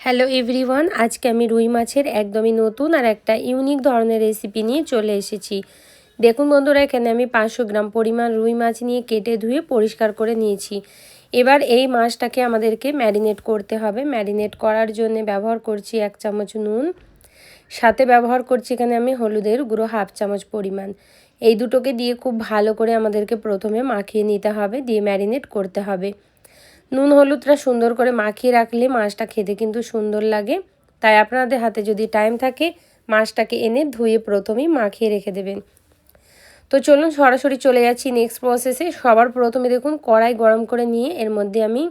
Hello everyone আজকে আমি রুই মাছের একদমই নতুন আর একটা ইউনিক ধরনের রেসিপি নিয়ে চলে এসেছি। দেখুন বন্ধুরা, এখানে আমি পাঁচশো গ্রাম পরিমাণ রুই মাছ নিয়ে কেটে ধুয়ে পরিষ্কার করে নিয়েছি। এবার এই মাছটাকে আমাদেরকে ম্যারিনেট করতে হবে। ম্যারিনেট করার জন্য ব্যবহার করছি এক চামচ নুন। সাথে ব্যবহার করছি এখানে আমি হলুদের গুঁড়ো হাফ চামচ পরিমাণ। এই দুটোকে দিয়ে খুব ভালো করে আমাদেরকে প্রথমে মাখিয়ে নিতে হবে, দিয়ে ম্যারিনেট করতে হবে। নুন হলুদটা সুন্দর করে মাখিয়ে রাখলে মাছটা খেতে কিন্তু সুন্দর লাগে। তাই আপনাদের হাতে যদি টাইম থাকে, মাছটাকে এনে ধুয়ে প্রথমেই মাখিয়ে রেখে দেবেন। তো চলুন সরাসরি চলে যাচ্ছি নেক্সট প্রসেসে সবার প্রথমে দেখুন, কড়াই গরম করে নিয়ে এর মধ্যে আমি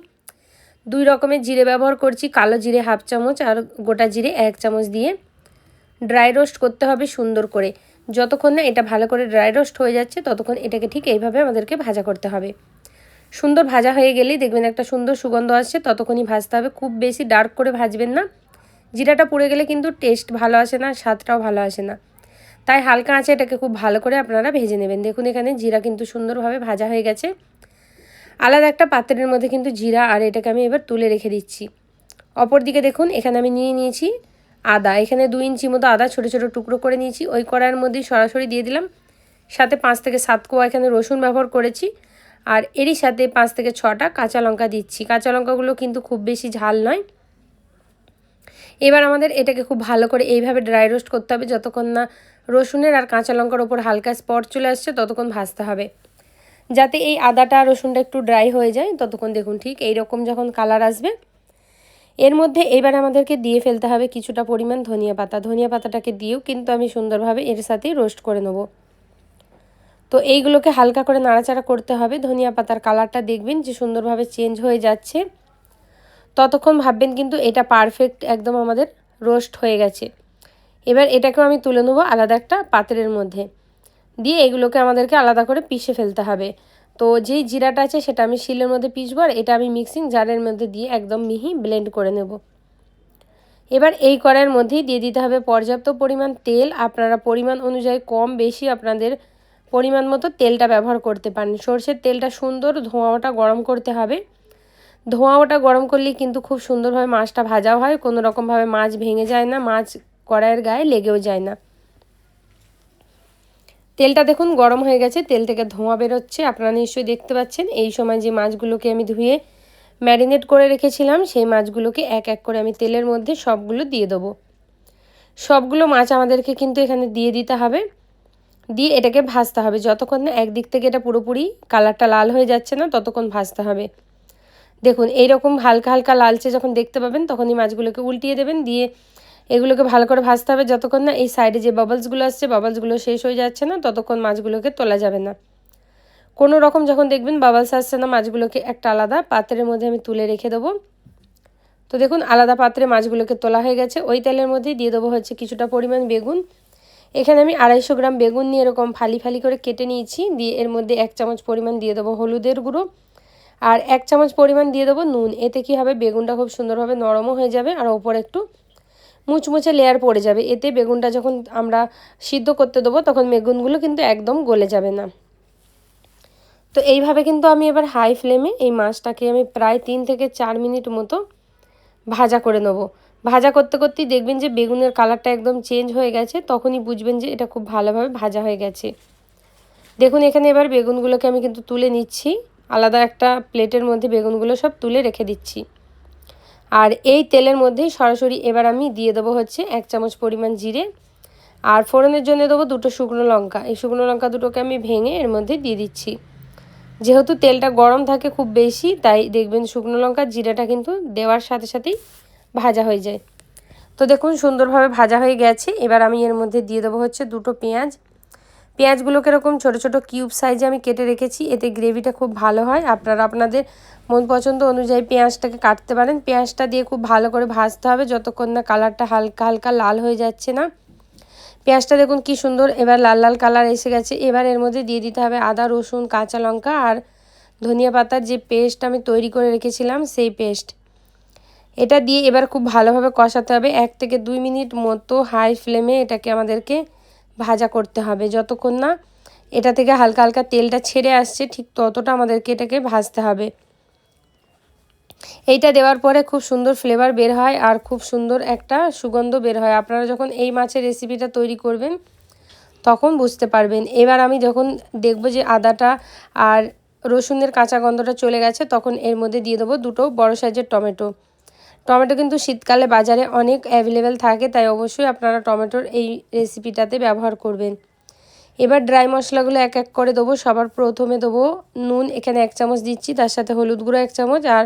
দুই রকমের জিরে ব্যবহার করছি। কালো জিরে হাফ চামচ আর গোটা জিরে এক চামচ দিয়ে ড্রাই রোস্ট করতে হবে সুন্দর করে। যতক্ষণ না এটা ভালো করে ড্রাই রোস্ট হয়ে যাচ্ছে, ততক্ষণ এটাকে ঠিক এইভাবে আমাদেরকে ভাজা করতে হবে। সুন্দর ভাজা হয়ে গেলেই দেখবেন একটা সুন্দর সুগন্ধ আসছে, ততক্ষণই ভাজতে হবে। খুব বেশি ডার্ক করে ভাজবেন না। জিরাটা পুড়ে গেলে কিন্তু টেস্ট ভালো আসে না, স্বাদটাও ভালো আসে না। তাই হালকা আছে এটাকে খুব ভালো করে আপনারা ভেজে নেবেন। দেখুন এখানে জিরা কিন্তু সুন্দরভাবে ভাজা হয়ে গেছে। আলাদা একটা পাত্রের মধ্যে কিন্তু জিরা আর এটাকে আমি এবার তুলে রেখে দিচ্ছি। অপর দিকে দেখুন, এখানে আমি নিয়ে নিয়েছি আদা। এখানে দুই ইঞ্চি মতো আদা ছোটো ছোটো টুকরো করে নিয়েছি। ওই কড়াইয়ের মধ্যেই সরাসরি দিয়ে দিলাম। সাথে পাঁচ থেকে সাত কোয়া এখানে রসুন ব্যবহার করেছি। আর এরই সাথে পাঁচ থেকে ছটা কাঁচা লঙ্কা দিচ্ছি। কাঁচা লঙ্কাগুলো কিন্তু খুব বেশি ঝাল নয়। এবার আমাদের এটাকে খুব ভালো করে এইভাবে ড্রাই রোস্ট করতে হবে। যতক্ষণ না রসুনের আর কাঁচা লঙ্কার ওপর হালকা স্পট চলে আসছে, ততক্ষণ ভাজতে হবে। যাতে এই আদাটা রসুনটা একটু ড্রাই হয়ে যায়, ততক্ষণ দেখুন ঠিক এই রকম যখন কালার আসবে। এর মধ্যে এবার আমাদেরকে দিয়ে ফেলতে হবে কিছুটা পরিমাণ ধনিয়া পাতা। ধনিয়া পাতাটাকে দিয়েও কিন্তু আমি সুন্দরভাবে এর সাথেই রোস্ট করে নেব। তো এইগুলোকে হালকা করে নাড়াচাড়া করতে হবে। ধনিয়া পাতার কালারটা দেখবেন যে সুন্দরভাবে চেঞ্জ হয়ে যাচ্ছে। ততক্ষণ ভাববেন কিন্তু এটা পারফেক্ট একদম আমাদের রোস্ট হয়ে গেছে। এবার এটাকেও আমি তুলে নেব আলাদা একটা পাত্রের মধ্যে। দিয়ে এগুলোকে আমাদেরকে আলাদা করে পিষে ফেলতে হবে। তো যেই জিরাটা আছে সেটা আমি শিলের মধ্যে পিসবো আর এটা আমি মিক্সিং জারের মধ্যে দিয়ে একদম মিহি ব্লেন্ড করে নেব। এবার এই কড়াইয়ের মধ্যেই দিয়ে দিতে হবে পর্যাপ্ত পরিমাণ তেল। আপনারা পরিমাণ অনুযায়ী কম বেশি আপনাদের পরিমাণ মতো তেলটা ব্যবহার করতে পারেন। সর্ষের তেলটা সুন্দর ধোঁয়াটা গরম করতে হবে। ধোঁয়াটা গরম করলেই কিন্তু খুব সুন্দরভাবে মাছটা ভাজাও হয়। কোনো রকমভাবে মাছ ভেঙে যায় না, মাছ কড়াইয়ের গায়ে লেগেও যায় না। তেলটা দেখুন গরম হয়ে গেছে, তেল থেকে ধোঁয়া বেরোচ্ছে। আপনারা নিশ্চয়ই দেখতে পাচ্ছেন, এই সময় যে মাছগুলোকে আমি ধুয়ে ম্যারিনেট করে রেখেছিলাম, সেই মাছগুলোকে এক এক করে আমি তেলের মধ্যে সবগুলো দিয়ে দেবো। সবগুলো মাছ আমাদেরকে কিন্তু এখানে দিয়ে দিতে হবে। দিয়ে এটাকে ভাজতে হবে। যতক্ষণ না একদিক থেকে এটা পুরোপুরি কালারটা লাল হয়ে যাচ্ছে না, ততক্ষণ ভাজতে হবে। দেখুন, এইরকম হালকা হালকা লালচে যখন দেখতে পাবেন, তখনই মাছগুলোকে উল্টিয়ে দেবেন, দিয়ে এগুলোকে ভালো করে ভাজতে হবে। যতক্ষণ না এই সাইডে যে বাবলসগুলো আসছে বাবলসগুলো শেষ হয়ে যাচ্ছে না, ততক্ষণ মাছগুলোকে তোলা যাবে না। কোনো রকম যখন দেখবেন বাবলস আসছে না, মাছগুলোকে একটা আলাদা পাত্রের মধ্যে আমি তুলে রেখে দেবো। তো দেখুন, আলাদা পাত্রে মাছগুলোকে তোলা হয়ে গেছে। ওই তেলের মধ্যেই দিয়ে দেবো হচ্ছে কিছুটা পরিমাণ বেগুন। এখানে আমি আড়াইশো গ্রাম বেগুন নিয়ে এরকম ফালি ফালি করে কেটে নিয়েছি। দিয়ে এর মধ্যে এক চামচ পরিমাণ দিয়ে দেবো হলুদের গুঁড়ো। আর এক চামচ পরিমাণ দিয়ে দেবো নুন। এতে কি হবে? বেগুনটা খুব সুন্দরভাবে নরমও হয়ে যাবে আর ওপর একটু মুচমুচে লেয়ার পড়ে যাবে। এতে বেগুনটা যখন আমরা সিদ্ধ করতে দেবো, তখন বেগুনগুলো কিন্তু একদম গলে যাবে না। তো এইভাবে কিন্তু আমি এবার হাই ফ্লেমে এই মাছটাকে আমি প্রায় তিন থেকে চার মিনিট মতো ভাজা করে নেব। ভাজা করতে করতেই দেখবেন যে বেগুনের কালারটা একদম চেঞ্জ হয়ে গেছে, তখনই বুঝবেন যে এটা খুব ভালোভাবে ভাজা হয়ে গেছে। দেখুন, এখানে এবার বেগুনগুলোকে আমি কিন্তু তুলে নিচ্ছি। আলাদা একটা প্লেটের মধ্যে বেগুনগুলো সব তুলে রেখে দিচ্ছি। আর এই তেলের মধ্যেই সরাসরি এবার আমি দিয়ে দেবো হচ্ছে এক চামচ পরিমাণ জিরে। আর ফোড়নের জন্য দেবো দুটো শুকনো লঙ্কা। এই শুকনো লঙ্কা দুটোকে আমি ভেঙে এর মধ্যে দিয়ে দিচ্ছি। যেহেতু তেলটা গরম থাকে খুব বেশি, তাই দেখবেন শুকনো লঙ্কা জিরাটা কিন্তু দেওয়ার সাথে সাথেই ভাজা হয়ে যায়। তো দেখুন সুন্দরভাবে ভাজা হয়ে গেছে। এবার আমি এর মধ্যে দিয়ে দেবো হচ্ছে দুটো পেঁয়াজ। পেঁয়াজগুলোকে এরকম ছোটো ছোটো কিউব সাইজে আমি কেটে রেখেছি। এতে গ্রেভিটা খুব ভালো হয়। আপনারা আপনাদের মন পছন্দ অনুযায়ী পেঁয়াজটাকে কাটতে পারেন। পেঁয়াজটা দিয়ে খুব ভালো করে ভাজতে হবে যতক্ষণ না কালারটা হালকা হালকা লাল হয়ে যাচ্ছে না। পেঁয়াজটা দেখুন কি সুন্দর এবার লাল লাল কালার এসে গেছে। এবার এর মধ্যে দিয়ে দিতে হবে আদা, রসুন, কাঁচা লঙ্কা আর ধনিয়া পাতার যে পেস্ট আমি তৈরি করে রেখেছিলাম সেই পেস্ট। এটা দিয়ে এবার খুব ভালোভাবে কষাতে হবে। এক থেকে দুই মিনিট মতো হাই ফ্লেমে এটাকে আমাদেরকে ভাজা করতে হবে। যতক্ষণ না এটা থেকে হালকা হালকা তেলটা ছেড়ে আসছে, ঠিক ততটা আমাদেরকে এটাকে ভাজতে হবে। এইটা দেওয়ার পরে খুব সুন্দর ফ্লেভার বের হয় আর খুব সুন্দর একটা সুগন্ধ বের হয়। আপনারা যখন এই মাছের রেসিপিটা তৈরি করবেন, তখন বুঝতে পারবেন। এবার আমি যখন দেখব যে আদাটা আর রসুনের কাঁচা গন্ধটা চলে গেছে, তখন এর মধ্যে দিয়ে দেবো দুটো বড় সাইজের টমেটো। টমেটো কিন্তু শীতকালে বাজারে অনেক অ্যাভেলেবেল থাকে, তাই অবশ্যই আপনারা টমেটোর এই রেসিপিটাতে ব্যবহার করবেন। এবার ড্রাই মশলাগুলো এক এক করে দেবো। সবার প্রথমে দেবো নুন, এখানে এক চামচ দিচ্ছি, তার সাথে হলুদ গুঁড়ো এক চামচ আর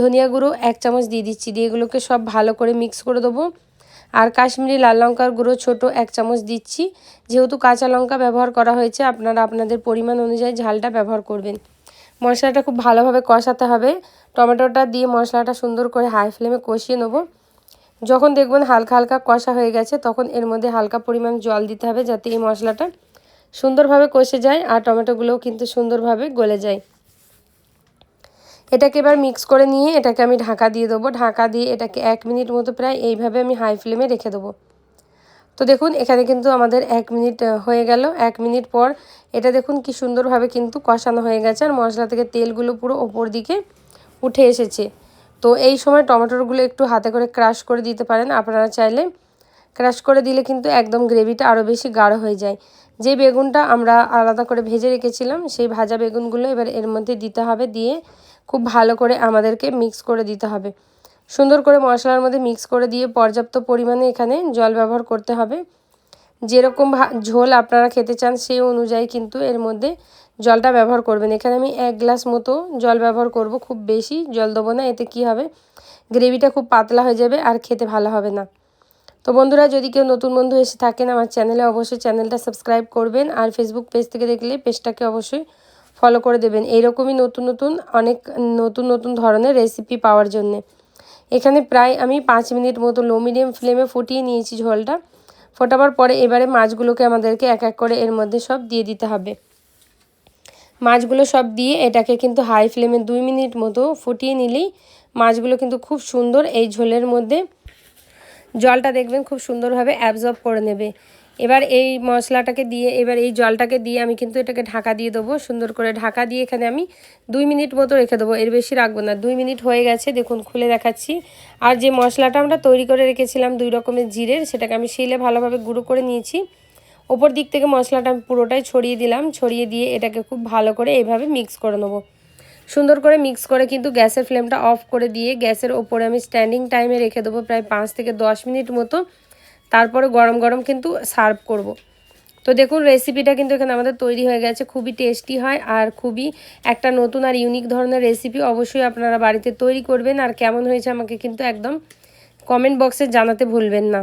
ধনিয়া গুঁড়ো এক চামচ দিয়ে দিচ্ছি দিয়ে এগুলোকে সব ভালো করে মিক্স করে দেবো। আর কাশ্মীরি লাল লঙ্কার গুঁড়ো ছোট এক চামচ দিচ্ছি। যেহেতু কাঁচা লঙ্কা ব্যবহার করা হয়েছে, আপনারা আপনাদের পরিমাণ অনুযায়ী ঝালটা ব্যবহার করবেন। মশলাটা খুব ভালোভাবে কষাতে হবে। টমেটোটা দিয়ে মশলাটা সুন্দর করে হাই ফ্লেমে কষিয়ে নেব। যখন দেখবেন হালকা হালকা কষা হয়ে গেছে, তখন এর মধ্যে হালকা পরিমাণ জল দিতে হবে যাতে এই মশলাটা সুন্দরভাবে কষে যায় আর টমেটোগুলোও কিন্তু সুন্দরভাবে গলে যায়। এটাকে এবার মিক্স করে নিয়ে এটাকে আমি ঢাকা দিয়ে দেবো। ঢাকা দিয়ে এটাকে এক মিনিট মতো প্রায় এইভাবে আমি হাই ফ্লেমে রেখে দেবো। তো দেখুন, এখানে কিন্তু আমাদের এক মিনিট হয়ে গেল। এক মিনিট পর এটা দেখুন কি সুন্দরভাবে কিন্তু কষানো হয়ে গেছে আর মশলা থেকে তেলগুলো পুরো ওপর দিকে উঠে এসেছে। তো এই সময় টমেটোগুলো একটু হাতে করে ক্রাশ করে দিতে পারেন। আপনারা চাইলে ক্রাশ করে দিলে কিন্তু একদম গ্রেভিটা আরও বেশি গাঢ় হয়ে যায়। যে বেগুনটা আমরা আলাদা করে ভেজে রেখেছিলাম, সেই ভাজা বেগুনগুলো এবার এর মধ্যে দিতে হবে। দিয়ে খুব ভালো করে আমাদেরকে মিক্স করে দিতে হবে। সুন্দর করে মশলার মধ্যে মিক্স করে দিয়ে পর্যাপ্ত পরিমাণে এখানে জল ব্যবহার করতে হবে। যেরকম ঝোল আপনারা খেতে চান সেই অনুযায়ী কিন্তু এর মধ্যে জলটা ব্যবহার করবেন। এখানে আমি এক গ্লাস মতো জল ব্যবহার করব, খুব বেশি জল দেবো না, এতে কি হবে? গ্রেভিটা খুব পাতলা হয়ে যাবে আর খেতে ভালো হবে না। তো বন্ধুরা, যদি কেউ নতুন বন্ধু এসে থাকেন, আমার চ্যানেলে অবশ্যই চ্যানেলটা সাবস্ক্রাইব করবেন আর ফেসবুক পেজ থেকে দেখলে পেজটাকে অবশ্যই ফলো করে দেবেন। এইরকমই নতুন নতুন অনেক নতুন নতুন ধরনের রেসিপি পাওয়ার জন্যে। এখানে প্রায় আমি পাঁচ মিনিট মতো লো মিডিয়াম ফ্লেমে ফুটিয়ে নিয়েছি ঝোলটা। ফোটাবার পরে এবারে মাছগুলোকে আমাদেরকে এক এক করে এর মধ্যে সব দিয়ে দিতে হবে। মাছগুলো সব দিয়ে এটাকে কিন্তু হাই ফ্লেমে দুই মিনিট মতো ফুটিয়ে নিলেই মাছগুলো কিন্তু খুব সুন্দর এই ঝোলের মধ্যে জলটা দেখবেন খুব সুন্দরভাবে অ্যাবজর্ব করে নেবে। এবার এই মশলাটাকে দিয়ে, এবার এই জলটাকে দিয়ে আমি কিন্তু এটাকে ঢাকা দিয়ে দেবো। সুন্দর করে ঢাকা দিয়ে এখানে আমি দুই মিনিট মতো রেখে দেবো। এর বেশি রাখব না। দুই মিনিট হয়ে গেছে, দেখুন খুলে দেখাচ্ছি। আর যে মশলাটা আমরা তৈরি করে রেখেছিলাম দুই রকমের জিরের, সেটাকে আমি শিলে ভালোভাবে গুঁড়ো করে নিয়েছি। ওপর দিক থেকে মশলাটা আমি পুরোটাই ছড়িয়ে দিলাম। ছড়িয়ে দিয়ে এটাকে খুব ভালো করে এইভাবে মিক্স করে নেব। সুন্দর করে মিক্স করে কিন্তু গ্যাসের ফ্লেমটা অফ করে দিয়ে গ্যাসের ওপরে আমি স্ট্যান্ডিং টাইমে রেখে দেবো প্রায় পাঁচ থেকে দশ মিনিট মতো। তারপরে গরম গরম কিন্তু সার্ভ করব। তো দেখুন রেসিপিটা কিন্তু এখানে আমাদের তৈরি হয়ে গেছে, খুবই টেস্টি হয় আর খুবই একটা নতুন আর ইউনিক ধরনের রেসিপি অবশ্যই আপনারা বাড়িতে তৈরি করবেন। আর কেমন হয়েছে আমাকে কিন্তু একদম কমেন্ট বক্সে জানাতে ভুলবেন না।